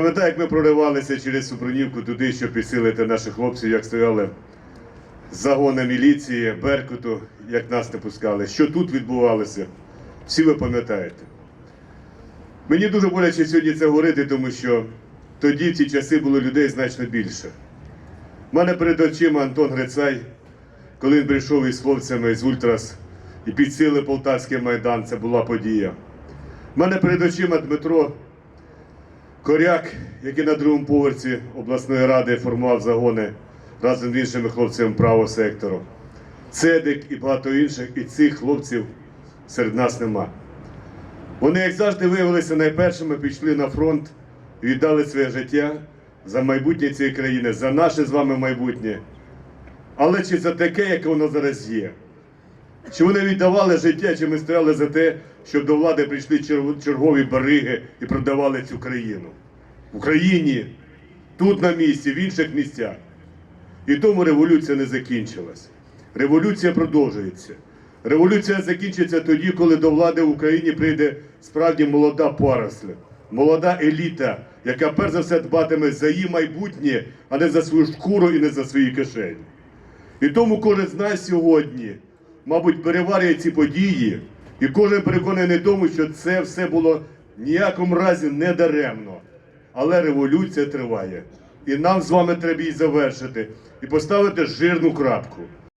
Пам'ятаю, як ми проривалися через Супрунівку туди, щоб підсилити наших хлопців, як стояли загони міліції, Беркуту, як нас не пускали. Що тут відбувалося, всі ви пам'ятаєте. Мені дуже боляче сьогодні це говорити, тому що тоді в ті часи було людей значно більше. У мене перед очима Антон Грицай, коли він прийшов із хлопцями з Ультрас і підсилив Полтавський майдан, це була подія. У мене перед очима Дмитро Коряк, який на другому поверсі обласної ради формував загони разом з іншими хлопцями правого сектору. Цедик і багато інших, і цих хлопців серед нас нема. Вони, як завжди, виявилися найпершими, пішли на фронт і віддали своє життя за майбутнє цієї країни, за наше з вами майбутнє. Але чи за таке, яке воно зараз є? Чи вони віддавали життя, чи ми стояли за те, щоб до влади прийшли чер- чергові бариги і продавали цю країну? В Україні, тут на місці, в інших місцях. І тому революція не закінчилась. Революція продовжується. Революція закінчиться тоді, коли до влади в Україні прийде справді молода паросля, молода еліта, яка перш за все дбатиме за її майбутнє, а не за свою шкуру і не за свої кишені. І тому кожен з нас сьогодні, мабуть, переварює ці події, і кожен переконаний тому, що це все було ніякому разі не даремно. Але революція триває. І нам з вами треба її завершити і поставити жирну крапку.